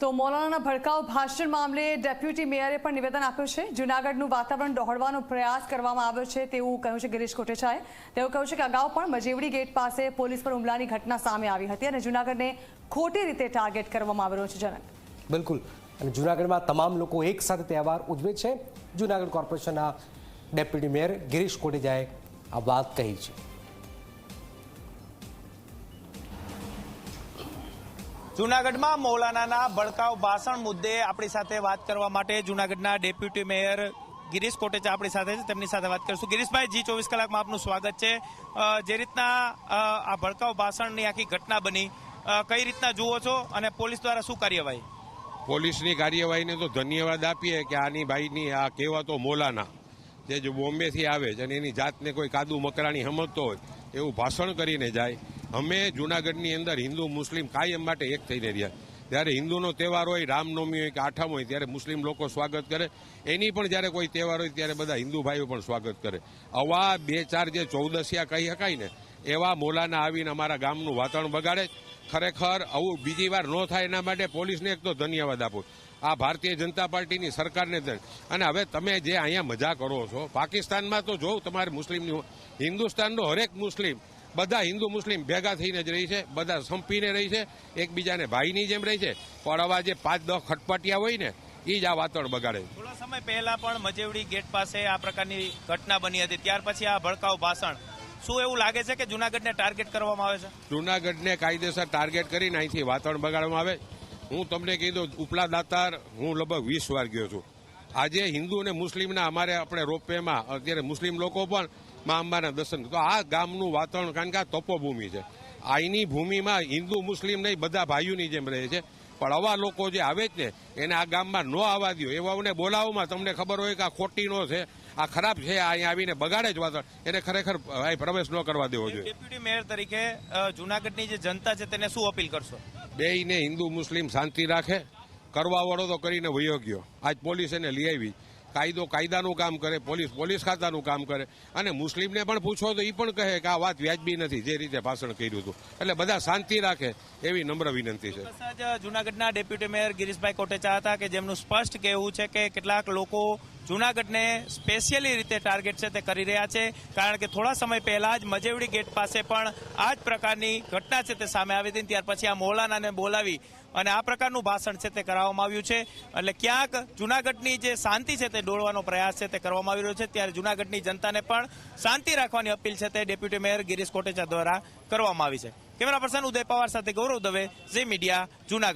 તો મોલાનાના ભડકાઉ ભાષણ મામલે ડેપ્યુટી મેયરે પણ નિવેદન આપ્યું છે. જૂનાગઢનું વાતાવરણ દોહડવાનો પ્રયાસ કરવામાં આવ્યો છે તેવું કહ્યું છે ગિરીશ કોટેચાએ. તેવું કહ્યું છે કે અગાઉ પણ મજેવડી ગેટ પાસે પોલીસ પર હુમલાની ઘટના સામે આવી હતી અને જૂનાગઢને ખોટી રીતે ટાર્ગેટ કરવામાં આવી છે. જનક. બિલકુલ. અને જૂનાગઢમાં તમામ લોકો એક સાથે તહેવાર ઉજવે છે. જૂનાગઢ કોર્પોરેશનના ડેપ્યુટી મેયર ગિરીશ કોટેચાએ આ વાત કહી છે. જૂનાગઢમાં મૌલાનાના ભડકાઉ ભાષણ મુદ્દે આપણી સાથે વાત કરવા માટે જૂનાગઢના ડેપ્યુટી મેયર ગિરીશ કોટેચા આપણી સાથે છે. તેમની સાથે વાત કરીશું. ગિરીશભાઈ, જી ચોવીસ કલાકમાં આપનું સ્વાગત છે. જે રીતના આ ભડકાઉ ભાષણની આખી ઘટના બની કઈ રીતના જુઓ છો અને પોલીસ દ્વારા શું કાર્યવાહી? પોલીસની કાર્યવાહીને તો ધન્યવાદ આપીએ કે આની ભાઈની આ કહેવાતો મોલાના, જે બોમ્બેથી આવે છે અને એની જાતને કોઈ કાદુ મકરાણી સમજતો હોય, એવું ભાષણ કરીને જાય. અમે જુનાગઢની અંદર હિન્દુ, મુસ્લિમ કાયમ માટે એક થઈને રહ્યા. જ્યારે હિન્દુનો તહેવાર હોય, રામનવમી હોય કે આઠમ હોય, ત્યારે મુસ્લિમ લોકો સ્વાગત કરે. એની પણ જ્યારે કોઈ તહેવાર હોય, ત્યારે બધા હિન્દુ ભાઈઓ પણ સ્વાગત કરે. આવા બે ચાર જે ચૌદસિયા કહી શકાય ને, એવા મોલાના આવીને અમારા ગામનું વાતાવરણ બગાડે. ખરેખર આવું બીજી વાર ન થાય એના માટે પોલીસને એક તો ધન્યવાદ આપો. આ ભારતીય જનતા પાર્ટીની સરકારને અને હવે તમે જે અહીંયા મજા કરો છો, પાકિસ્તાનમાં તો જોઉં તમારે મુસ્લિમની હિન્દુસ્તાનનો હરેક મુસ્લિમ બધા હિન્દુ મુસ્લિમ ભેગા થઈને જ રહી છે બધા સંપીને રહી છે એકબીજાને ભાઈની જેમ રહી છે. પણ આવા જે પાંચ દસ ખટપટિયા હોય ને એ જ આ વાતાવરણ બગાડે થોડા સમય પહેલા પણ મજેવડી ગેટ પાસે આ પ્રકારની ઘટના બની હતી. ત્યાર પછી આ ભડકાઉ ભાષણ. શું એવું લાગે છે કે જુનાગઢને ટાર્ગેટ કરવામાં આવે છે? જુનાગઢને કાયદેસર ટાર્ગેટ કરીને અહીંથી વાતાવરણ બગાડવામાં આવે. હું તમને કીધું ઉપલા દાતાર હું લગભગ વીસ વાર ગયો છું. આજે હિન્દુ અને મુસ્લિમના અમારે આપણે રોપવેમાં અત્યારે મુસ્લિમ લોકો પણ મા અંબાના દર્શન તો આ ગામનું વાતાવરણ કારણ કે આ તપોભૂમિ છે. અહીંની ભૂમિમાં હિન્દુ મુસ્લિમ નહીં બધા ભાઈઓની જેમ રહે છે. પણ આવા લોકો જે આવે જ ને એને આ ગામમાં ન આવવા દો એવાઓને બોલાવોમાં તમને ખબર હોય કે આ ખોટીનો છે આ ખરાબ છે આ અહીંયા આવીને બગાડે જ વાતાવરણ. એને ખરેખર પ્રવેશ ન કરવા દેવો જોઈએ. ડેપ્યુટી મેયર તરીકે જુનાગઢની જે જનતા છે તેને શું અપીલ કરશો? બેયને હિન્દુ મુસ્લિમ શાંતિ રાખે. કરવા વાળો તો કરીને વયો ગયો. આજ પોલીસ એને લઈ આવી. કાયદો કાયદાનું કામ કરે, પોલીસ પોલીસ ખાતાનું કામ કરે. અને મુસ્લિમને પણ પૂછો તો એ પણ કહે કે આ વાત વ્યાજબી નથી, જે રીતે ભાષણ કર્યું હતું. એટલે બધા શાંતિ રાખે એવી નમ્ર વિનંતી છે. જુનાગઢના ડેપ્યુટી મેયર ગિરીશભાઈ કોટેચા હતા કે જેમનું સ્પષ્ટ કહેવું છે કે કેટલાક લોકો જૂનાગઢને સ્પેશિયલી રીતે ટાર્ગેટ છે તે કરી રહ્યા છે, કારણ કે થોડા સમય પહેલા જ મજેવડી ગેટ પાસે પણ આ જ પ્રકારની ઘટના છે તે સામે આવી હતી ત્યાર પછી આ મોલાનાને બોલાવી અને આ પ્રકારનું ભાષણ છે તે કરાવવામાં આવ્યું છે. એટલે ક્યાંક જૂનાગઢની જે શાંતિ છે તે ડોળવાનો પ્રયાસ છે તે કરવામાં આવી રહ્યો છે, ત્યારે જૂનાગઢની જનતાને પણ શાંતિ રાખવાની અપીલ છે તે ડેપ્યુટી મેયર ગિરીશ કોટેચા દ્વારા કરવામાં આવી છે. કેમેરા પર્સન ઉદય પવાર સાથે ગૌરવ દવે, ઝી મીડિયા, જૂનાગઢ.